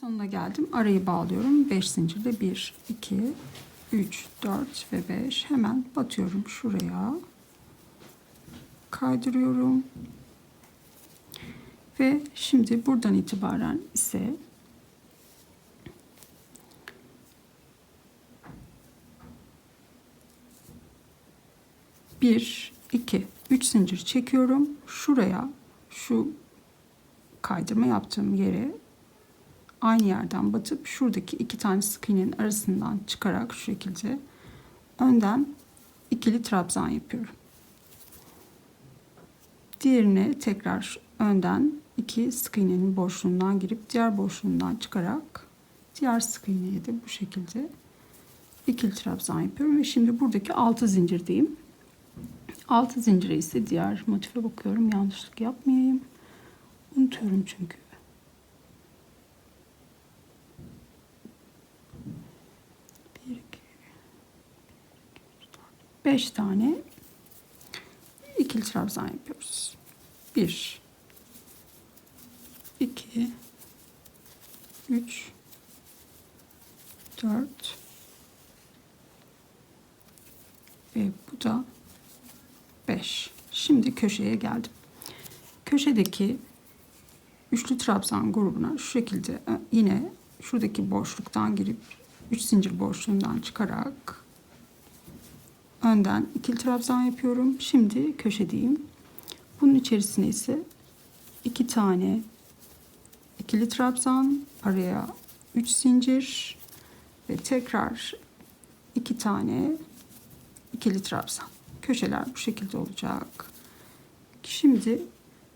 Sonuna geldim. Arayı bağlıyorum. 5 zincirle 1, 2, 3, 4 ve 5. Hemen batıyorum şuraya. Kaydırıyorum. Ve şimdi buradan itibaren ise bir, iki, üç zincir çekiyorum. Şuraya, şu kaydırma yaptığım yere aynı yerden batıp şuradaki iki tane sık iğnenin arasından çıkarak şu şekilde önden ikili trabzan yapıyorum. Diğerine tekrar önden iki sık iğnenin boşluğundan girip diğer boşluğundan çıkarak diğer sık iğneye de bu şekilde ikili trabzan yapıyorum ve şimdi buradaki altı zincirdeyim. Altı zincire ise diğer motife bakıyorum yanlışlık yapmayayım. Unutuyorum çünkü. 5 tane ikili trabzan yapıyoruz. 1 2 3 4 ve bu da 5. Şimdi köşeye geldim. Köşedeki üçlü trabzan grubuna şu şekilde e, yine şuradaki boşluktan girip 3 zincir boşluğundan çıkarak önden ikili trabzan yapıyorum. Şimdi köşedeyim. Bunun içerisine ise iki tane ikili trabzan araya 3 zincir ve tekrar iki tane ikili trabzan. Köşeler bu şekilde olacak. Şimdi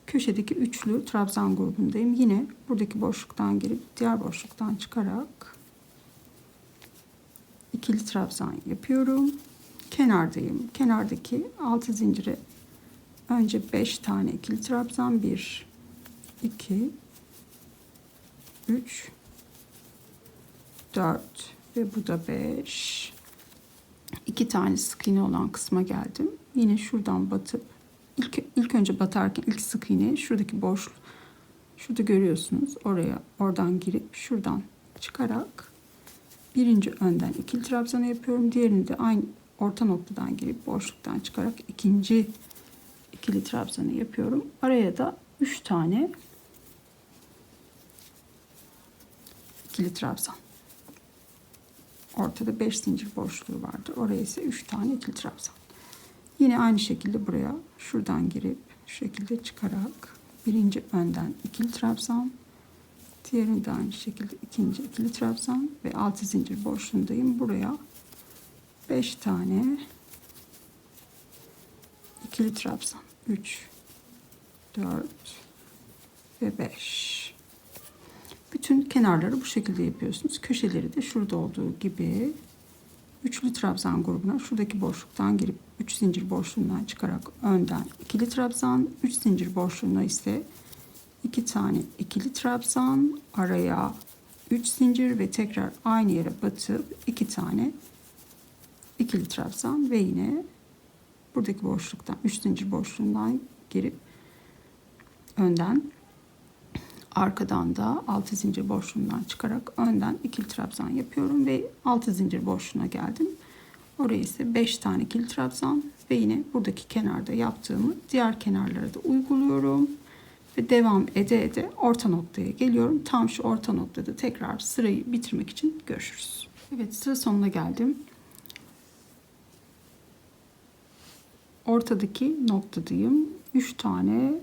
köşedeki üçlü trabzan grubundayım. Yine buradaki boşluktan girip diğer boşluktan çıkarak ikili trabzan yapıyorum. Kenardayım. Kenardaki altı zincire önce 5 tane ikili trabzan 1 2 3 4 ve bu da 5 iki tane sık iğne olan kısma geldim. Yine şuradan batıp ilk, ilk önce batarken ilk sık iğne şuradaki boşluk şurada görüyorsunuz oraya oradan girip şuradan çıkarak birinci önden ikili trabzanı yapıyorum. Diğerini de aynı orta noktadan girip boşluktan çıkarak ikinci ikili trabzanı yapıyorum. Araya da üç tane ikili trabzan. Ortada 5 zincir boşluğu vardı. Oraya ise 3 tane ikili trabzan. Yine aynı şekilde buraya şuradan girip şu şekilde çıkarak birinci önden ikili trabzan, diğerini de aynı şekilde ikinci ikili trabzan ve 6 zincir boşluğundayım. Buraya 5 tane ikili trabzan. 3 4 ve 5. Bütün kenarları bu şekilde yapıyorsunuz. Köşeleri de şurada olduğu gibi üçlü trabzan grubuna şuradaki boşluktan girip 3 zincir boşluğundan çıkarak önden ikili trabzan, 3 zincir boşluğuna ise 2 tane ikili trabzan, araya 3 zincir ve tekrar aynı yere batıp 2 tane ikili trabzan ve yine buradaki boşluktan 3 zincir boşluğundan girip önden arkadan da 6 zincir boşluğundan çıkarak önden ikili trabzan yapıyorum ve 6 zincir boşluğuna geldim. Oraya ise 5 tane ikili trabzan ve yine buradaki kenarda yaptığımı diğer kenarlara da uyguluyorum. Ve devam ede ede orta noktaya geliyorum. Tam şu orta noktada tekrar sırayı bitirmek için görüşürüz. Evet sıra sonuna geldim. Ortadaki noktadayım. 3 tane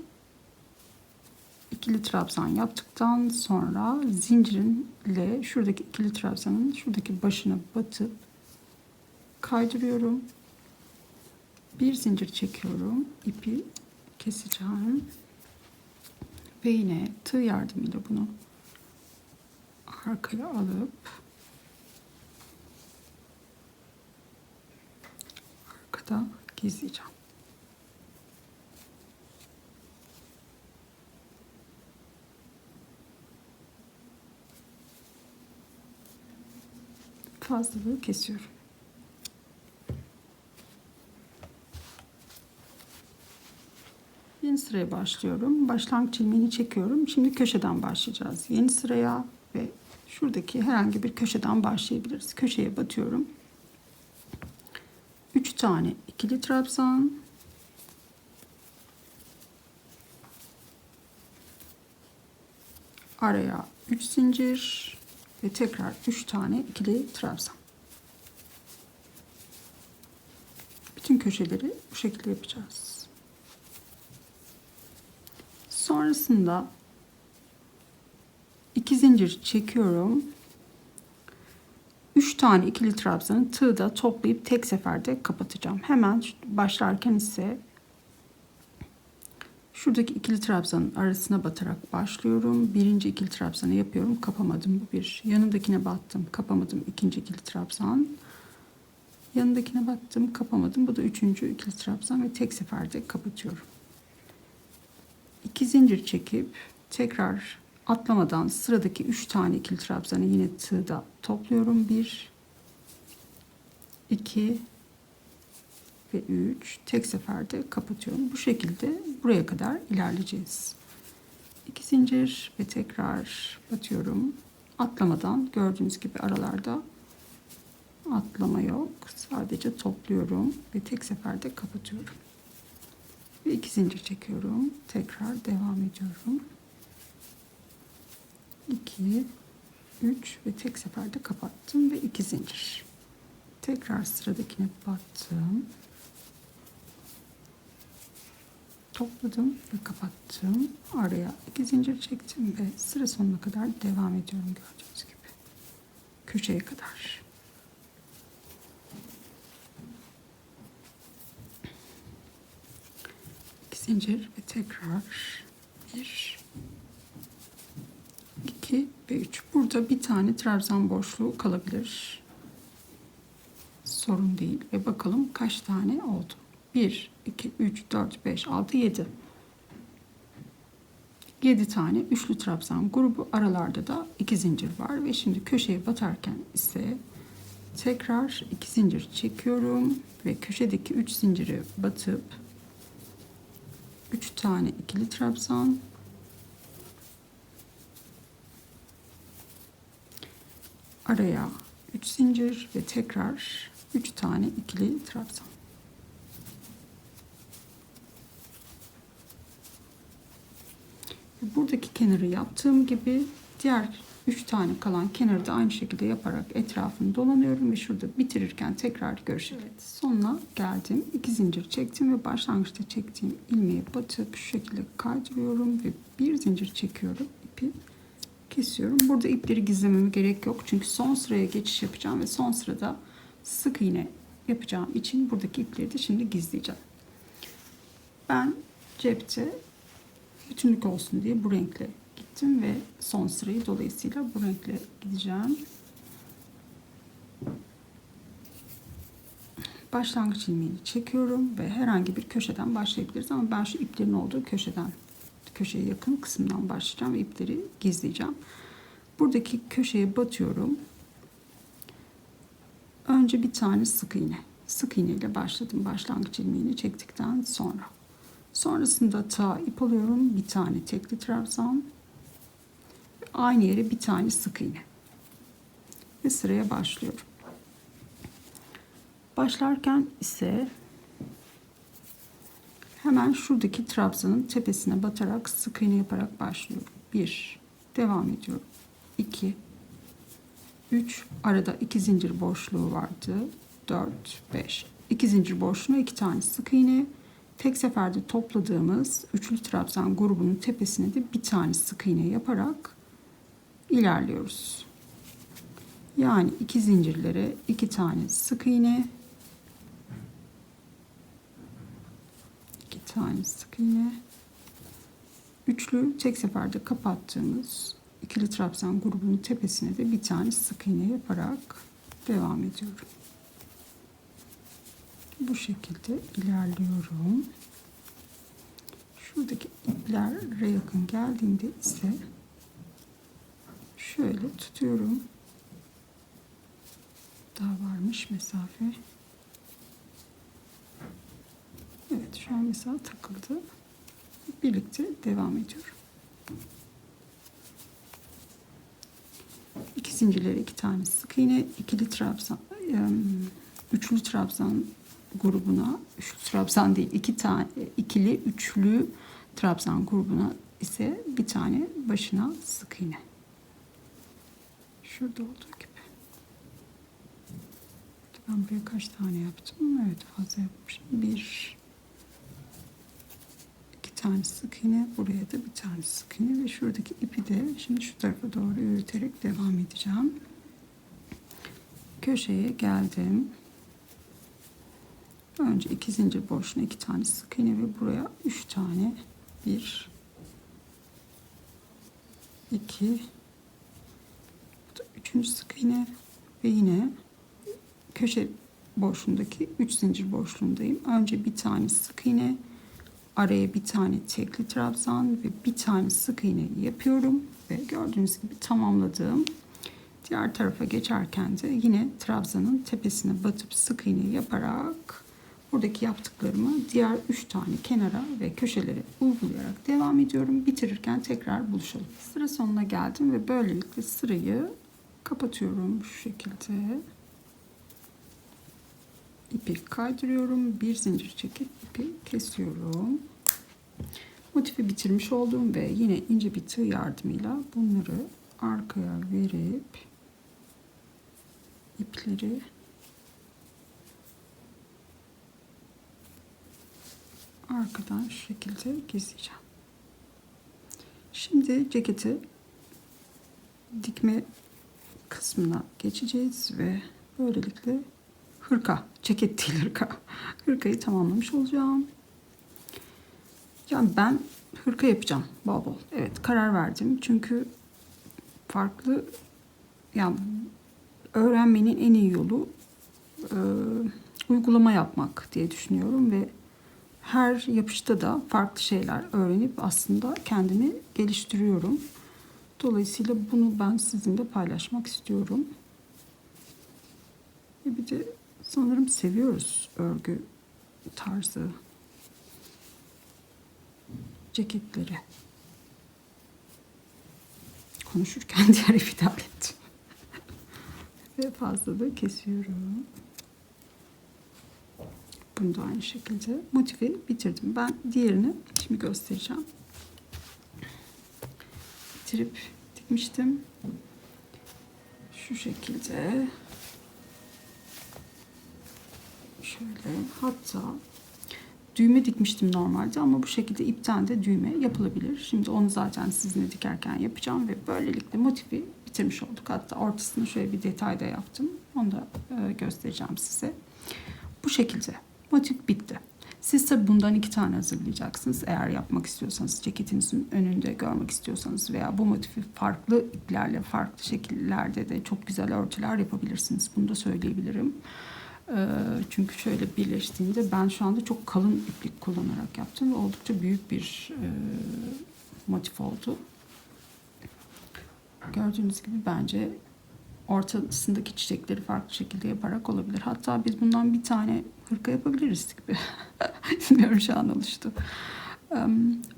ikili trabzan yaptıktan sonra zincirinle şuradaki ikili trabzanın şuradaki başına batıp kaydırıyorum. Bir zincir çekiyorum. ipi keseceğim. Ve yine tığ yardımıyla bunu arkaya alıp arkada gizleyeceğim. Fazlalığı kesiyorum. Yeni sıraya başlıyorum. Başlangıç ilmeğini çekiyorum. Şimdi köşeden başlayacağız. Yeni sıraya ve şuradaki herhangi bir köşeden başlayabiliriz. Köşeye batıyorum. 3 tane ikili trabzan. Araya 3 zincir ve tekrar 3 tane ikili trabzan. Bütün köşeleri bu şekilde yapacağız. Sonrasında iki zincir çekiyorum. 3 tane ikili trabzanı tığda toplayıp tek seferde kapatacağım. Hemen başlarken ise şuradaki ikili trabzanın arasına batarak başlıyorum. Birinci ikili trabzanı yapıyorum. Kapamadım bu bir. Yanındakine battım. Kapamadım. ikinci ikili trabzan. Yanındakine battım. Kapamadım. Bu da üçüncü ikili trabzan ve tek seferde kapatıyorum. İki zincir çekip tekrar atlamadan sıradaki 3 tane ikili trabzanı yine tığda topluyorum. 1 2 ve 3 tek seferde kapatıyorum. Bu şekilde buraya kadar ilerleyeceğiz. 2 zincir ve tekrar batıyorum. Atlamadan gördüğünüz gibi aralarda atlama yok. Sadece topluyorum ve tek seferde kapatıyorum. Ve 2 zincir çekiyorum. Tekrar devam ediyorum. 2 3 ve tek seferde kapattım ve 2 zincir. Tekrar sıradakine battım. Topladım ve kapattım. Araya 2 zincir çektim ve sıra sonuna kadar devam ediyorum gördüğünüz gibi. Köşeye kadar. İki zincir ve tekrar bir 2 ve 3. Burada bir tane trabzan boşluğu kalabilir. Sorun değil. Ve bakalım kaç tane oldu. 1, 2, 3, 4, 5, 6, 7. 7 tane üçlü trabzan grubu. Aralarda da 2 zincir var. Ve şimdi köşeye batarken ise tekrar 2 zincir çekiyorum. Ve köşedeki 3 zinciri batıp 3 tane ikili trabzan araya 3 zincir ve tekrar 3 tane ikili trabzan. Buradaki kenarı yaptığım gibi diğer 3 tane kalan kenarı da aynı şekilde yaparak etrafını dolanıyorum ve şurada bitirirken tekrar görüşelim. Evet, sonuna geldim. 2 zincir çektim ve başlangıçta çektiğim ilmeğe batıp şu şekilde kaydırıyorum ve bir zincir çekiyorum. ipi kesiyorum. Burada ipleri gizlememe gerek yok. Çünkü son sıraya geçiş yapacağım ve son sırada sık iğne yapacağım için buradaki ipleri de şimdi gizleyeceğim. Ben cepte bütünlük olsun diye bu renkle gittim ve son sırayı dolayısıyla bu renkle gideceğim. Başlangıç ilmeğini çekiyorum ve herhangi bir köşeden başlayabiliriz ama ben şu iplerin olduğu köşeden köşeye yakın kısımdan başlayacağım ve ipleri gizleyeceğim. Buradaki köşeye batıyorum. Önce bir tane sık iğne. Sık iğne ile başladım başlangıç ilmeğini çektikten sonra. Sonrasında ta ip alıyorum. Bir tane tekli trabzan. Aynı yere bir tane sık iğne. Ve sıraya başlıyorum. Başlarken ise Hemen şuradaki trabzanın tepesine batarak sık iğne yaparak başlıyorum. 1 devam ediyorum. 2 3 arada 2 zincir boşluğu vardı. 4 5 2 zincir boşluğuna 2 tane sık iğne. Tek seferde topladığımız üçlü trabzan grubunun tepesine de bir tane sık iğne yaparak ilerliyoruz. Yani iki zincirlere iki tane sık iğne tane sık iğne üçlü tek seferde kapattığımız ikili trabzan grubunun tepesine de bir tane sık iğne yaparak devam ediyorum. Bu şekilde ilerliyorum. Şuradaki iplere yakın geldiğinde ise şöyle tutuyorum. Daha varmış mesafe. Evet şu an mesela takıldı. Birlikte devam ediyorum. zincirleri iki tane sık iğne, ikili trabzan, üçlü trabzan grubuna, üçlü trabzan değil, iki tane ikili, üçlü trabzan grubuna ise bir tane başına sık iğne. Şurada olduğu gibi. Ben buraya kaç tane yaptım? Evet fazla yapmışım. Bir, iki tane sık iğne, buraya da bir tane sık iğne ve şuradaki ipi de şimdi şu tarafa doğru yürüterek devam edeceğim. Köşeye geldim. Önce iki zincir boşluğuna iki tane sık iğne ve buraya üç tane bir, iki, üçüncü sık iğne ve yine köşe boşluğundaki 3 zincir boşluğundayım. Önce bir tane sık iğne, araya bir tane tekli trabzan ve bir tane sık iğne yapıyorum ve gördüğünüz gibi tamamladığım diğer tarafa geçerken de yine trabzanın tepesine batıp sık iğne yaparak buradaki yaptıklarımı diğer 3 tane kenara ve köşelere uygulayarak devam ediyorum. Bitirirken tekrar buluşalım. Sıra sonuna geldim ve böylelikle sırayı kapatıyorum şu şekilde ipi kaydırıyorum. Bir zincir çekip ipi kesiyorum. Motifi bitirmiş oldum ve yine ince bir tığ yardımıyla bunları arkaya verip ipleri arkadan şu şekilde gizleyeceğim. Şimdi ceketi dikme kısmına geçeceğiz ve böylelikle hırka, ceket değil hırka. Hırkayı tamamlamış olacağım. Yani ben hırka yapacağım bol bol. Evet karar verdim. Çünkü farklı yani öğrenmenin en iyi yolu e, uygulama yapmak diye düşünüyorum ve her yapışta da farklı şeyler öğrenip aslında kendimi geliştiriyorum. Dolayısıyla bunu ben sizinle paylaşmak istiyorum. Ve bir de sanırım seviyoruz örgü tarzı ceketleri. Konuşurken diğer ipi de hallettim. Ve fazla da kesiyorum. Bunu da aynı şekilde motifi bitirdim. Ben diğerini şimdi göstereceğim. Bitirip dikmiştim. Şu şekilde şöyle hatta düğme dikmiştim normalde ama bu şekilde ipten de düğme yapılabilir. Şimdi onu zaten sizinle dikerken yapacağım ve böylelikle motifi bitirmiş olduk. Hatta ortasını şöyle bir detay da yaptım. Onu da e, göstereceğim size. Bu şekilde motif bitti. Siz tabi bundan iki tane hazırlayacaksınız. Eğer yapmak istiyorsanız, ceketinizin önünde görmek istiyorsanız veya bu motifi farklı iplerle, farklı şekillerde de çok güzel örtüler yapabilirsiniz. Bunu da söyleyebilirim. Ee, çünkü şöyle birleştiğinde ben şu anda çok kalın iplik kullanarak yaptım ve oldukça büyük bir e, motif oldu. Gördüğünüz gibi bence ortasındaki çiçekleri farklı şekilde yaparak olabilir. Hatta biz bundan bir tane hırka yapabiliriz gibi. Bilmiyorum şu an oluştu.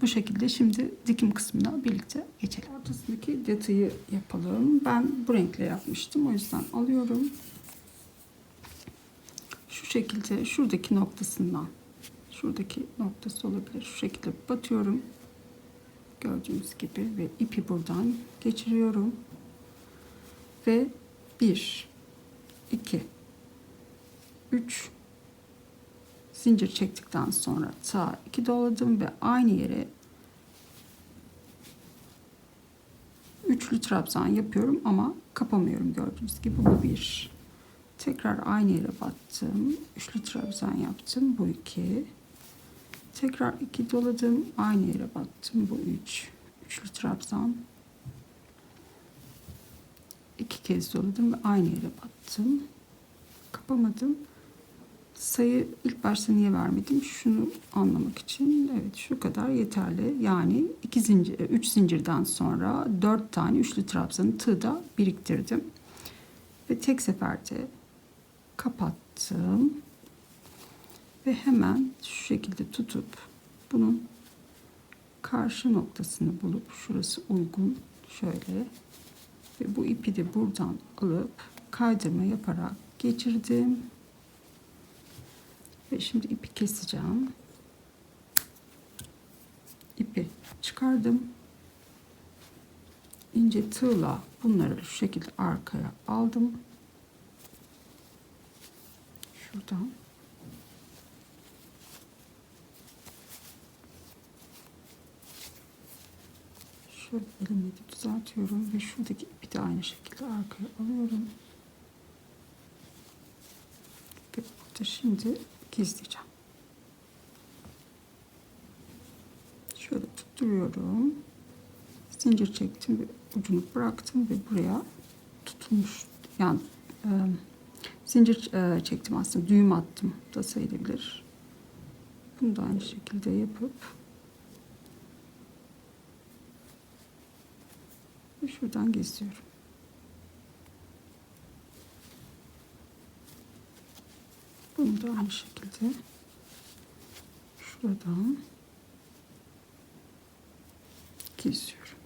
Bu şekilde şimdi dikim kısmına birlikte geçelim. Ortasındaki detayı yapalım. Ben bu renkle yapmıştım. O yüzden alıyorum. Şu şekilde şuradaki noktasından şuradaki noktası olabilir. Şu şekilde batıyorum. Gördüğünüz gibi ve ipi buradan geçiriyorum. Ve 1 2 3 zincir çektikten sonra sağ 2 doladım ve aynı yere üçlü trabzan yapıyorum ama kapamıyorum gördüğünüz gibi bu bir. Tekrar aynı yere battım üçlü trabzan yaptım bu iki. Tekrar iki doladım aynı yere battım bu üç. Üçlü trabzan iki kez doladım ve aynı yere battım kapamadım sayı ilk başta niye vermedim? Şunu anlamak için. Evet şu kadar yeterli. Yani iki zincir, üç zincirden sonra dört tane üçlü trabzanı tığda biriktirdim. Ve tek seferde kapattım. Ve hemen şu şekilde tutup bunun karşı noktasını bulup şurası uygun şöyle Ve bu ipi de buradan alıp kaydırma yaparak geçirdim. Ve şimdi ipi keseceğim. İpi çıkardım. İnce tığla bunları şu şekilde arkaya aldım. Şuradan. Şöyle elimi de düzeltiyorum ve şuradaki ipi de aynı şekilde arkaya alıyorum. Ve burada şimdi gizleyeceğim. Şöyle tutturuyorum. Zincir çektim ve ucunu bıraktım ve buraya tutulmuş yani e, zincir e, çektim aslında düğüm attım da sayılabilir. Bunu da aynı şekilde yapıp şuradan geziyorum. Bunu da aynı şekilde şuradan kesiyorum.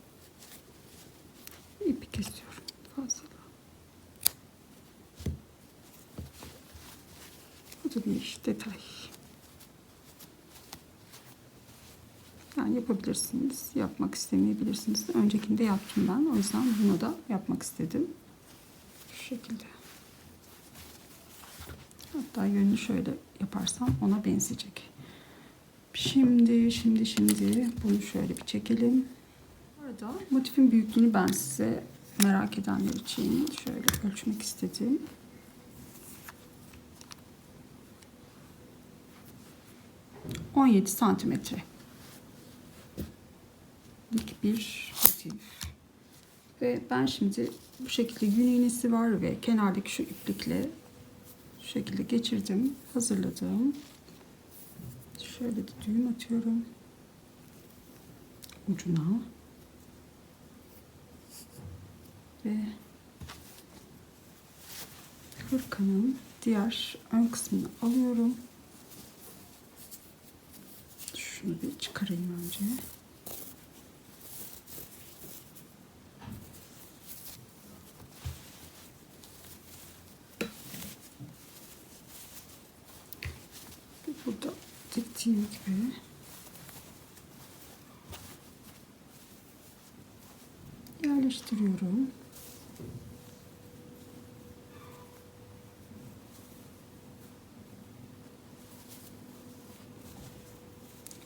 İpi kesiyorum fazla. Bu da bir iş, detay. Yani yapabilirsiniz, yapmak istemeyebilirsiniz. Öncekinde yaptım ben. O yüzden bunu da yapmak istedim. Şu şekilde. Hatta yönünü şöyle yaparsam ona benzeyecek. Şimdi, şimdi, şimdi bunu şöyle bir çekelim. Arada motifin büyüklüğünü ben size merak edenler için şöyle ölçmek istedim. On yedi santimetre. Bir motif. Ve ben şimdi bu şekilde yün iğnesi var ve kenardaki şu iplikle şu şekilde geçirdim. Hazırladım. Şöyle de düğüm atıyorum. Ucuna. Ve hırkanın diğer ön kısmını alıyorum. Şunu bir çıkarayım önce. Burada diktiğim gibi yerleştiriyorum.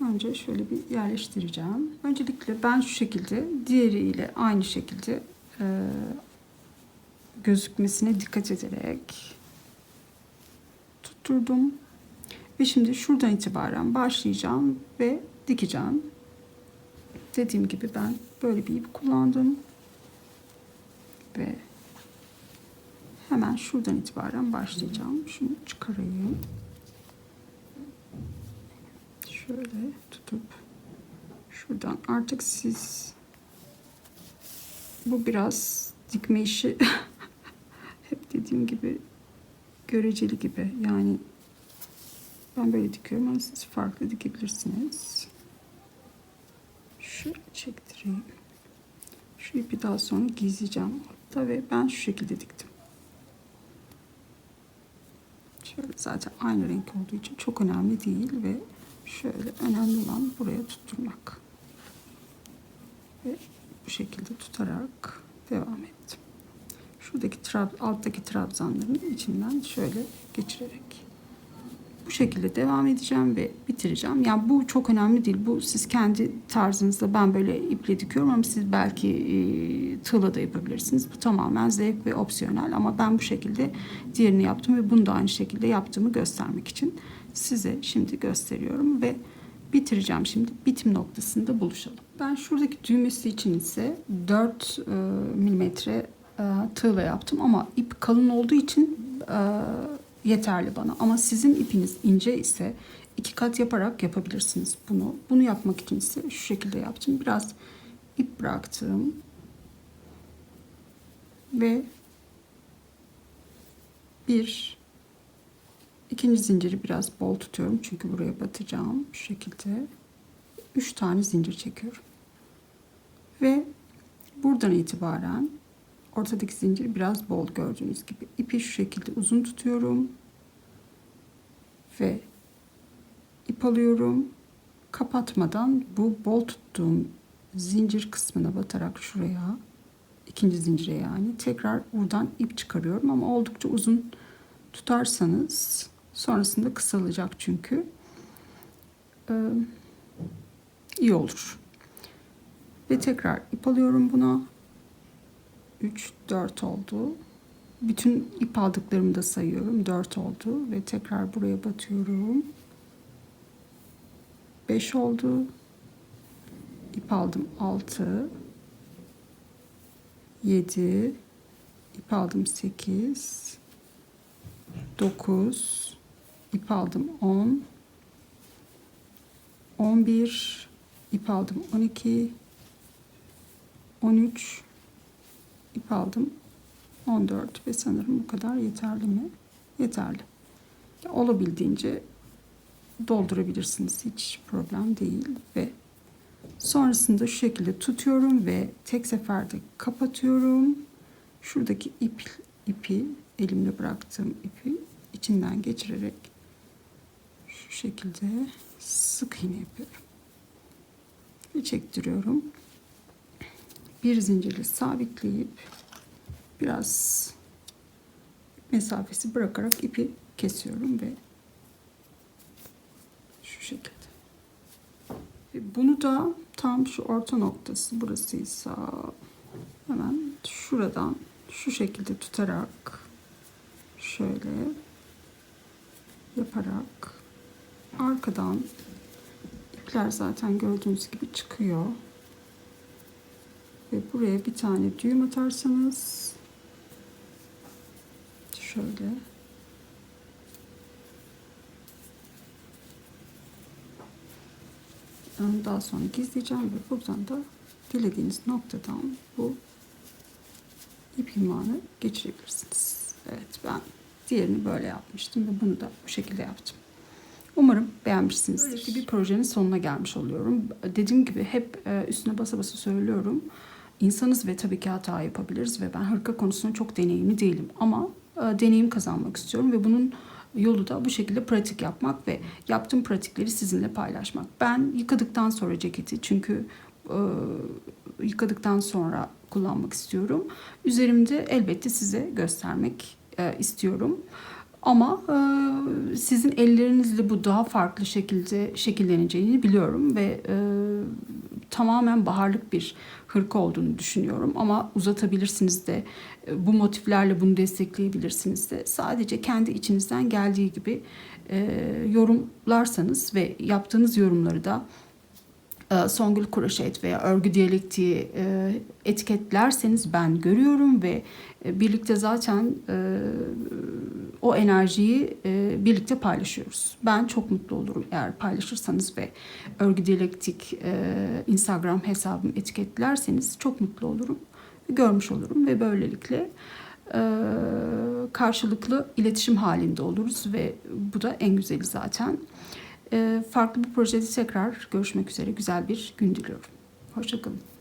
Önce şöyle bir yerleştireceğim. Öncelikle ben şu şekilde diğeriyle aynı şekilde e, gözükmesine dikkat ederek tutturdum. Ve şimdi şuradan itibaren başlayacağım ve dikeceğim. Dediğim gibi ben böyle bir ip kullandım. Ve hemen şuradan itibaren başlayacağım. Şunu çıkarayım. Şöyle tutup şuradan artık siz bu biraz dikme işi hep dediğim gibi göreceli gibi yani ben böyle dikiyorum ama siz farklı dikebilirsiniz. Şöyle çektireyim. Şu ipi daha sonra gizleyeceğim orada ve ben şu şekilde diktim. Şöyle zaten aynı renk olduğu için çok önemli değil ve şöyle önemli olan buraya tutturmak. Ve bu şekilde tutarak devam ettim. Şuradaki trab alttaki trabzanların içinden şöyle geçirerek bu şekilde devam edeceğim ve bitireceğim. Yani bu çok önemli değil. Bu siz kendi tarzınızda ben böyle iple dikiyorum ama siz belki e, tığla da yapabilirsiniz. Bu tamamen zevk ve opsiyonel ama ben bu şekilde diğerini yaptım ve bunu da aynı şekilde yaptığımı göstermek için size şimdi gösteriyorum ve bitireceğim şimdi. Bitim noktasında buluşalım. Ben şuradaki düğmesi için ise 4 e, milimetre e, tığla yaptım ama ip kalın olduğu için e, yeterli bana. Ama sizin ipiniz ince ise iki kat yaparak yapabilirsiniz bunu. Bunu yapmak için ise şu şekilde yaptım. Biraz ip bıraktım. Ve bir ikinci zinciri biraz bol tutuyorum. Çünkü buraya batacağım. Şu şekilde. Üç tane zincir çekiyorum. Ve buradan itibaren ortadaki zincir biraz bol gördüğünüz gibi. İpi şu şekilde uzun tutuyorum. Ve ip alıyorum. Kapatmadan bu bol tuttuğum zincir kısmına batarak şuraya ikinci zincire yani tekrar buradan ip çıkarıyorum ama oldukça uzun tutarsanız sonrasında kısalacak çünkü ee, iyi olur. Ve tekrar ip alıyorum buna. 3 4 oldu. Bütün ip aldıklarımı da sayıyorum. 4 oldu ve tekrar buraya batıyorum. 5 oldu. İp aldım 6 7 ip aldım 8 9 ip aldım 10 11 ip aldım 12 13 ip aldım 14 ve sanırım bu kadar yeterli mi? Yeterli. Olabildiğince doldurabilirsiniz. Hiç problem değil ve sonrasında şu şekilde tutuyorum ve tek seferde kapatıyorum. Şuradaki ip ipi elimle bıraktığım ipi içinden geçirerek şu şekilde sık iğne yapıyorum. Ve çektiriyorum. Bir zincirle sabitleyip biraz mesafesi bırakarak ipi kesiyorum ve şu şekilde. Ve bunu da tam şu orta noktası burasıysa hemen şuradan şu şekilde tutarak şöyle yaparak arkadan ipler zaten gördüğünüz gibi çıkıyor. Ve buraya bir tane düğüm atarsanız şöyle daha sonra gizleyeceğim ve buradan da dilediğiniz noktadan bu ip yumağını geçirebilirsiniz. Evet ben diğerini böyle yapmıştım ve bunu da bu şekilde yaptım. Umarım beğenmişsinizdir. Böyle bir projenin sonuna gelmiş oluyorum. Dediğim gibi hep e, üstüne basa basa söylüyorum. İnsanız ve tabii ki hata yapabiliriz ve ben hırka konusunda çok deneyimli değilim. Ama e, deneyim kazanmak istiyorum ve bunun yolu da bu şekilde pratik yapmak ve yaptığım pratikleri sizinle paylaşmak. Ben yıkadıktan sonra ceketi çünkü e, yıkadıktan sonra kullanmak istiyorum. Üzerimde elbette size göstermek e, istiyorum. Ama e, sizin ellerinizle bu daha farklı şekilde şekilleneceğini biliyorum ve e, tamamen baharlık bir hırka olduğunu düşünüyorum. Ama uzatabilirsiniz de e, bu motiflerle bunu destekleyebilirsiniz de. Sadece kendi içinizden geldiği gibi e, yorumlarsanız ve yaptığınız yorumları da Songül Kuraşet veya örgü diyalektiği e, etiketlerseniz ben görüyorum ve e, birlikte zaten e, o enerjiyi e, birlikte paylaşıyoruz. Ben çok mutlu olurum eğer paylaşırsanız ve örgü diyalektik e, Instagram hesabım etiketlerseniz çok mutlu olurum. Görmüş olurum ve böylelikle e, karşılıklı iletişim halinde oluruz ve bu da en güzeli zaten. E, farklı bir projede tekrar görüşmek üzere. Güzel bir gün diliyorum. Hoşçakalın.